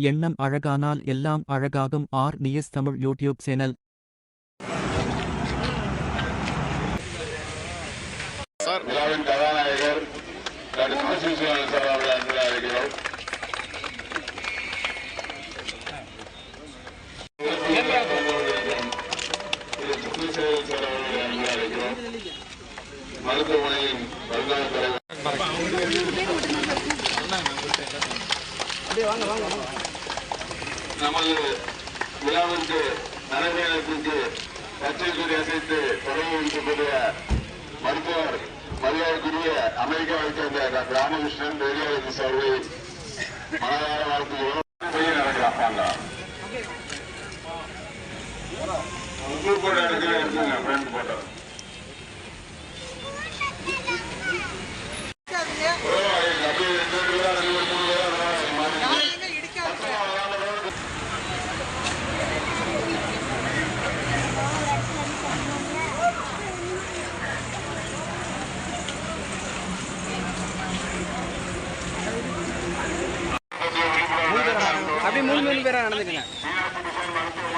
எண்ணம் அழகானால் எல்லாம் அழகாகும். R. News Tamil YouTube channel. விழாவின் கதாநாயகர். டாக்டர் காசி விஸ்வநாதன் சார் அவர்களை அன்புடன் நமது விழாவிற்கு நடைபெறத்திற்கு பச்சை அசைத்து தொடங்கி வைக்கக்கூடிய மருத்துவர் மரியாதைக்குரிய அமெரிக்காவை சேர்ந்த டாக்டர் ராமகிருஷ்ணன் ரேடியாலஜி சார்பை மனதார வாழ்த்துகிறோம்.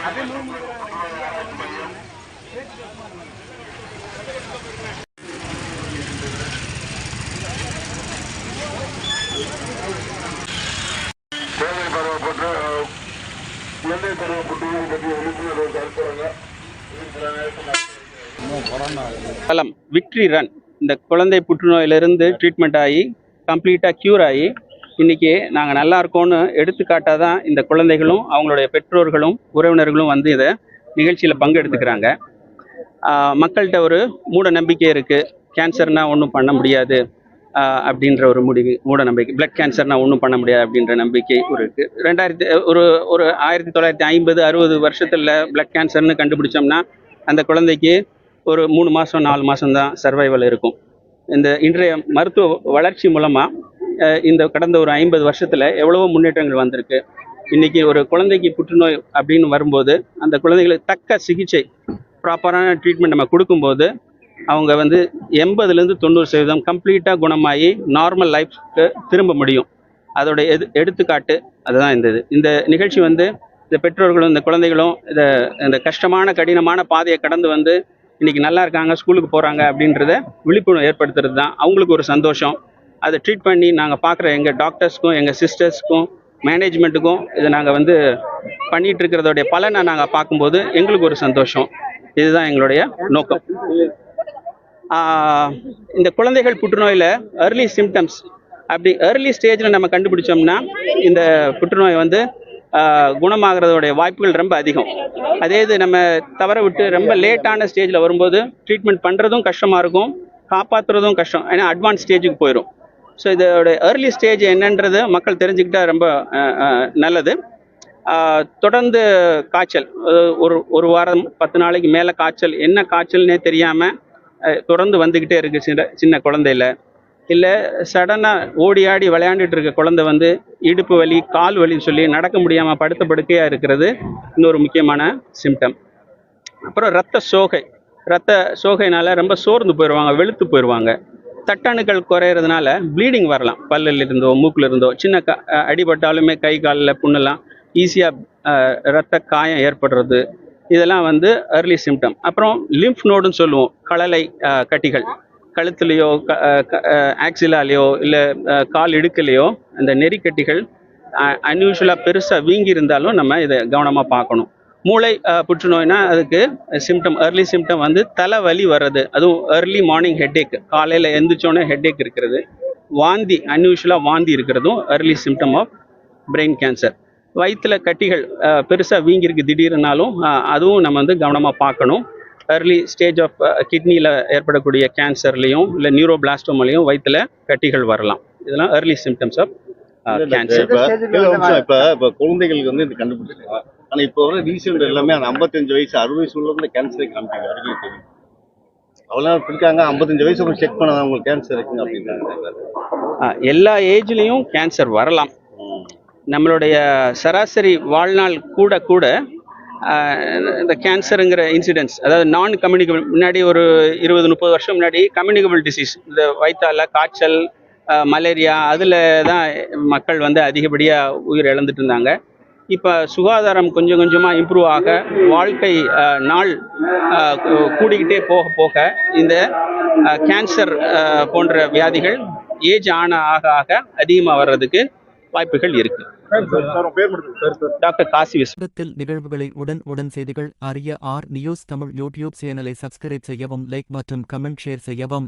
அப்படியே மூணு மூணு பேரா நடந்துக்கங்க பருவப்பட்டு பருவப்பட்டு பற்றி விழிப்புணர்வு கருத்துறாங்க களம் விக்ட்ரி ரன் இந்த குழந்தை புற்றுநோயிலிருந்து ட்ரீட்மெண்ட் ஆகி கம்ப்ளீட்டாக க்யூர் ஆகி இன்றைக்கி நாங்கள் நல்லா இருக்கோம்னு எடுத்துக்காட்டாக தான் இந்த குழந்தைகளும் அவங்களுடைய பெற்றோர்களும் உறவினர்களும் வந்து இதை நிகழ்ச்சியில் பங்கெடுத்துக்கிறாங்க. எடுத்துக்கிறாங்க மக்கள்கிட்ட ஒரு மூட நம்பிக்கை இருக்குது கேன்சர்னால் ஒன்றும் பண்ண முடியாது. அப்படின்ற ஒரு முடிவு மூட நம்பிக்கை. பிளட் கேன்சர்னால் ஒன்றும் பண்ண முடியாது அப்படின்ற நம்பிக்கை ஒரு இருக்குது ரெண்டாயிரத்தி ஒரு ஒரு ஆயிரத்தி தொள்ளாயிரத்தி ஐம்பது அறுபது வருஷத்தில் பிளட் கேன்சர்னு கண்டுபிடிச்சோம்னா அந்த குழந்தைக்கு ஒரு மூணு மாதம் நாலு மாதம் தான் சர்வைவல் இருக்கும். இந்த இன்றைய மருத்துவ வளர்ச்சி மூலமாக இந்த கடந்த ஒரு ஐம்பது வருஷத்தில் எவ்வளவோ முன்னேற்றங்கள் வந்திருக்கு. இன்றைக்கி ஒரு குழந்தைக்கு புற்றுநோய் அப்படின்னு வரும்போது அந்த குழந்தைகளுக்கு தக்க சிகிச்சை ப்ராப்பரான ட்ரீட்மெண்ட் நம்ம கொடுக்கும்போது அவங்க வந்து எண்பதுலேருந்து தொண்ணூறு சதவீதம் கம்ப்ளீட்டாக குணமாகி நார்மல் லைஃப்க்கு திரும்ப முடியும். அதோட எது எடுத்துக்காட்டு அதுதான் இந்த இது. இந்த நிகழ்ச்சி வந்து இந்த பெற்றோர்களும் இந்த குழந்தைகளும் இதை இந்த கஷ்டமான கடினமான பாதையை கடந்து வந்து இன்றைக்கி நல்லா இருக்காங்க ஸ்கூலுக்கு போகிறாங்க அப்படின்றத விழிப்புணர்வு ஏற்படுத்துறது தான் அவங்களுக்கு ஒரு சந்தோஷம். அதை ட்ரீட் பண்ணி நாங்கள் பார்க்குற எங்கள் டாக்டர்ஸ்க்கும் எங்கள் சிஸ்டர்ஸ்க்கும் மேனேஜ்மெண்ட்டுக்கும் இதை நாங்கள் வந்து பண்ணிகிட்டு இருக்கிறதோடைய பலனை நாங்கள் பார்க்கும்போது எங்களுக்கு ஒரு சந்தோஷம். இதுதான் எங்களுடைய நோக்கம். இந்த குழந்தைகள் புற்றுநோயில் ஏர்லி சிம்டம்ஸ் அப்படி ஏர்லி ஸ்டேஜில் நம்ம கண்டுபிடிச்சோம்னா இந்த புற்றுநோய் வந்து ஆஹ் குணமாகிறதோடைய வாய்ப்புகள் ரொம்ப அதிகம். அதே இது நம்ம தவற விட்டு ரொம்ப லேட்டான ஸ்டேஜில் வரும்போது ட்ரீட்மெண்ட் பண்ணுறதும் கஷ்டமாக இருக்கும் காப்பாற்றுறதும் கஷ்டம். ஏன்னா அட்வான்ஸ் ஸ்டேஜுக்கு போயிடும் ஸோ இதோட ஏர்லி ஸ்டேஜ் என்னன்றது மக்கள் தெரிஞ்சுக்கிட்டா ரொம்ப நல்லது. தொடர்ந்து காய்ச்சல். ஒரு ஒரு வாரம் பத்து நாளைக்கு மேலே காய்ச்சல். என்ன காய்ச்சல்னே தெரியாமல் தொடர்ந்து வந்துக்கிட்டே இருக்குது சின்ன சின்ன குழந்தையில. இல்லை சடனாக ஓடி ஆடி விளையாண்டுட்டு இருக்க குழந்தை வந்து இடுப்பு வலி கால் வலின்னு சொல்லி நடக்க முடியாமல் படுத்த படுக்கையாக இருக்கிறது இன்னொரு முக்கியமான சிம்டம் அப்புறம் ரத்த சோகை. ரத்த சோகைனால ரொம்ப சோர்ந்து போயிடுவாங்க வெளுத்து போயிடுவாங்க தட்டணுக்கள் குறையிறதுனால ப்ளீடிங் வரலாம். பல்லில் இருந்தோ மூக்கில் இருந்தோ சின்ன க அடிபட்டாலுமே கை காலில் புண்ணெல்லாம் ஈஸியாக ரத்த காயம் ஏற்படுறது. இதெல்லாம் வந்து அர்லி சிம்டம் அப்புறம் லிம்ஃப் நோடுன்னு சொல்லுவோம். களலை கட்டிகள். கழுத்துலேயோ ஆக்சிலாலேயோ இல்லை கால் இடுக்கலையோ அந்த நெறிக்கட்டிகள் அன்யூஷுவலாக பெருசாக வீங்கி இருந்தாலும் நம்ம இதை கவனமாக பார்க்கணும். மூளை புற்றுநோய்னா அதுக்கு சிம்டம் early சிம்டம் வந்து தலைவலி வர்றது. அதுவும் early மார்னிங் ஹெட்டேக் காலையில் எந்திரிச்சோன்னே ஹெட்டேக் இருக்கிறது. வாந்தி அன்யூஷுவலாக வாந்தி இருக்கிறதும் early symptom of brain cancer வயிற்றுல கட்டிகள் பெருசாக வீங்கிருக்கு திடீர்னாலும் அதுவும் நம்ம வந்து கவனமாக பார்க்கணும். early ஸ்டேஜ் ஆஃப் கிட்னியில் ஏற்படக்கூடிய கேன்சர்லேயும் இல்லை நியூரோபிளாஸ்டோமாலையும் வயிற்றுல கட்டிகள் வரலாம். இதெல்லாம் early சிம்டம்ஸ் ஆஃப் கேன்சர் இப்ப குழந்தைகளுக்கு வந்து இது கண்டுபிடிச்சிருக்காங்க. ஆனா இப்போ வர ரீசெண்ட் எல்லாமே அந்த 55 வயசு அறுபது வயசு உள்ளவங்க கேன்சரை காமிக்காங்க அறிவியல் தெரியும். அவ்வளோ இருக்காங்க 55 வயசு அப்புறம் செக் பண்ண உங்களுக்கு கேன்சர் இருக்குங்க அப்படின்னு எல்லா ஏஜ்லேயும் கேன்சர் வரலாம். நம்மளுடைய சராசரி வாழ்நாள் கூட கூட இந்த கேன்சருங்கிற இன்சிடென்ட்ஸ் அதாவது நான் கம்யூனிகபிள் முன்னாடி ஒரு இருபது முப்பது வருஷம் முன்னாடி கம்யூனிகபிள் டிசீஸ் இந்த வயிற்றால காய்ச்சல் மலேரியா அதில் தான் மக்கள் வந்து அதிகப்படியாக உயிர் இழந்துட்டு இருந்தாங்க. இப்போ சுகாதாரம் கொஞ்சம் கொஞ்சமாக இம்ப்ரூவ் ஆக வாழ்க்கை நாள் கூடிக்கிட்டே போக போக இந்த கேன்சர் போன்ற வியாதிகள் ஏஜ் ஆன ஆக ஆக அதிகமாக வர்றதுக்கு வாய்ப்புகள் இருக்கு. டாக்டர் காசி விஸ்வத்தில் நிகழ்வுகளை உடன் உடன் செய்திகள் அறிய ஆர் நியூஸ் தமிழ் யூடியூப் சேனலை சப்ஸ்கிரைப் செய்யவும் லைக் மற்றும் கமெண்ட் ஷேர் செய்யவும்.